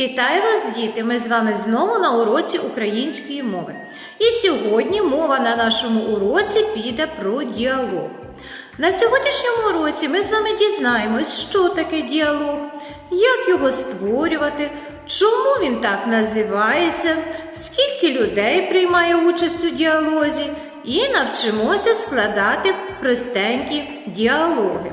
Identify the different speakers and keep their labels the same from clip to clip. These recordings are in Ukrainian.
Speaker 1: Вітаю вас, діти! Ми з вами знову на уроці української мови. І сьогодні мова на нашому уроці піде про діалог. На сьогоднішньому уроці ми з вами дізнаємось, що таке діалог, як його створювати, чому він так називається, скільки людей приймає участь у діалозі, і навчимося складати простенькі діалоги.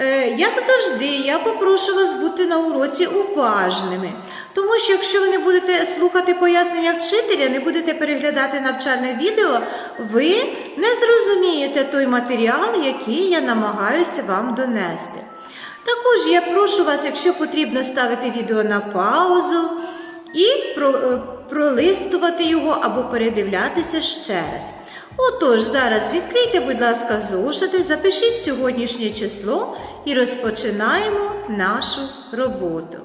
Speaker 1: Е, Як завжди, я попрошу вас бути на уроці уважними, тому що якщо ви не будете слухати пояснення вчителя, не будете переглядати навчальне відео, ви не зрозумієте той матеріал, який я намагаюся вам донести. Також я прошу вас, якщо потрібно, ставити відео на паузу і е, пролистувати його або передивлятися ще раз. Отож, зараз відкрийте, будь ласка, зошити, запишіть сьогоднішнє число і розпочинаємо нашу роботу.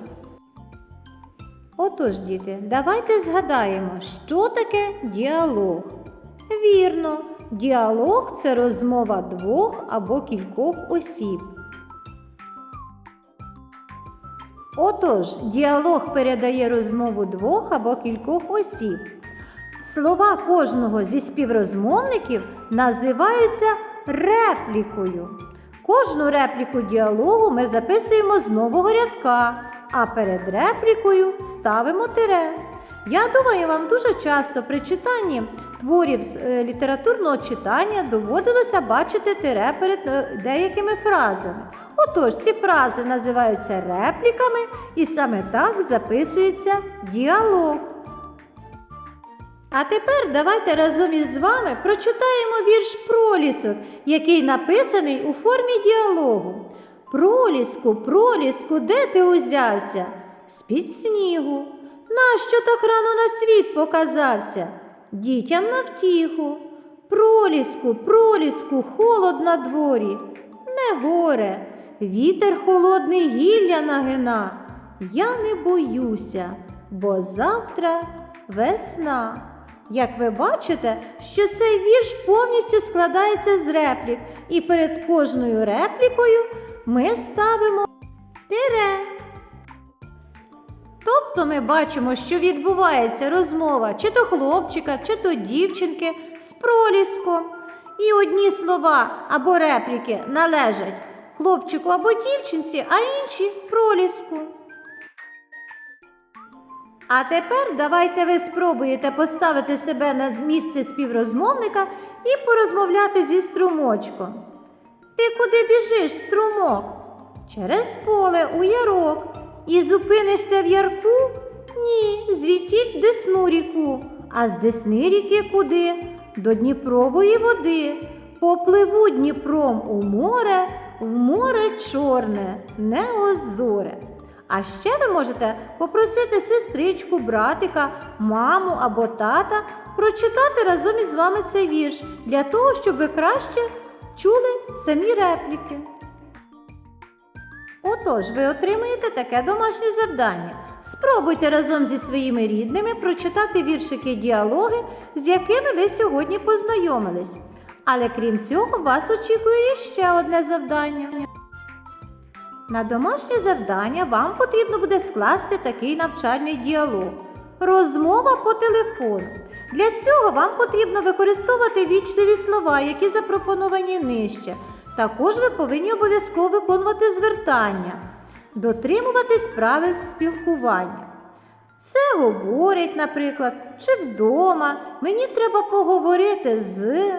Speaker 1: Отож, діти, давайте згадаємо, що таке діалог. Вірно, діалог це розмова двох або кількох осіб. Отож, діалог передає розмову двох або кількох осіб. Слова кожного зі співрозмовників називаються реплікою. Кожну репліку діалогу ми записуємо з нового рядка, а перед реплікою ставимо тире. Я думаю, вам дуже часто при читанні творів з е, літературного читання доводилося бачити тире перед е, деякими фразами. Отож, ці фрази називаються репліками, і саме так записується діалог. А тепер давайте разом із вами прочитаємо вірш Пролісок, який написаний у формі діалогу. Проліску, проліску, де ти узявся? З-під снігу. Нащо так рано на світ показався? Дітям на втіху. Проліску, проліску, холод на дворі. Не горе, вітер холодний гілля нагина. Я не боюся, бо завтра весна. Як ви бачите, що цей вірш повністю складається з реплік, і перед кожною реплікою ми ставимо тире. Тобто ми бачимо, що відбувається розмова чи то хлопчика, чи то дівчинки з проліском. І одні слова або репліки належать хлопчику або дівчинці, а інші проліску. А тепер давайте ви спробуєте поставити себе на місце співрозмовника і порозмовляти зі струмочком. Ти куди біжиш, струмок? Через поле у ярок. І зупинишся в ярку? Ні, звідтіль десну ріку. А з десни ріки куди? До Дніпрової води. Попливу Дніпром у море, в море чорне, не озоре. А ще ви можете попросити сестричку, братика, маму або тата прочитати разом із вами цей вірш для того, щоб ви краще чули самі репліки. Отож, ви отримаєте таке домашнє завдання. Спробуйте разом зі своїми рідними прочитати віршики діалоги, з якими ви сьогодні познайомились. Але крім цього, вас очікує ще одне завдання. На домашнє завдання вам потрібно буде скласти такий навчальний діалог. Розмова по телефону. Для цього вам потрібно використовувати вічливі слова, які запропоновані нижче. Також ви повинні обов'язково виконувати звертання, дотримуватись правил спілкування. Це говорить, наприклад, чи вдома. Мені треба поговорити з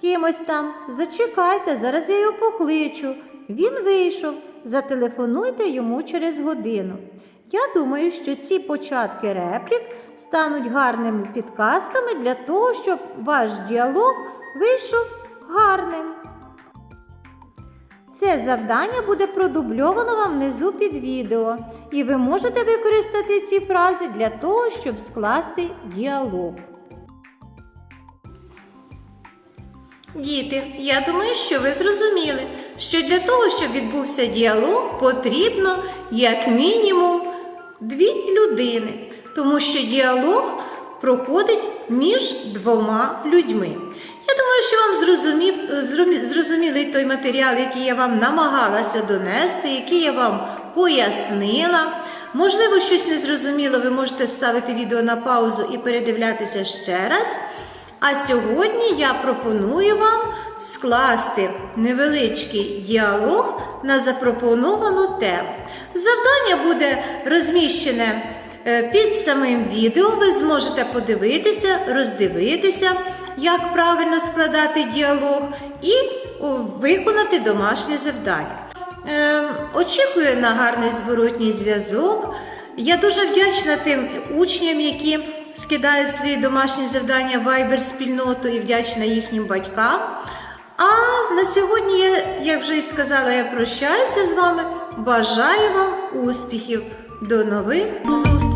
Speaker 1: кимось там. Зачекайте, зараз я його покличу. Він вийшов. Зателефонуйте йому через годину. Я думаю, що ці початки реплік стануть гарними підказками для того, щоб ваш діалог вийшов гарним. Це завдання буде продубльовано вам внизу під відео, і ви можете використати ці фрази для того, щоб скласти діалог. Діти, я думаю, що ви зрозуміли, що для того, щоб відбувся діалог, потрібно як мінімум дві людини, тому що діалог проходить між двома людьми. Я думаю, що вам зрозумів, зрозумілий той матеріал, який я вам намагалася донести, який я вам пояснила. Можливо, щось незрозуміло, ви можете ставити відео на паузу і передивлятися ще раз. А сьогодні я пропоную вам скласти невеличкий діалог на запропоновану тему. Завдання буде розміщене е, під самим відео. Ви зможете подивитися, роздивитися, як правильно складати діалог і виконати домашнє завдання. Ем, Очікую на гарний зворотній зв'язок. Я дуже вдячна тим учням, які скидають свої домашні завдання Viber спільноту і вдячна їхнім батькам. А на сьогодні, я, як вже і сказала, я прощаюся з вами. Бажаю вам успіхів. До нових зустрічей!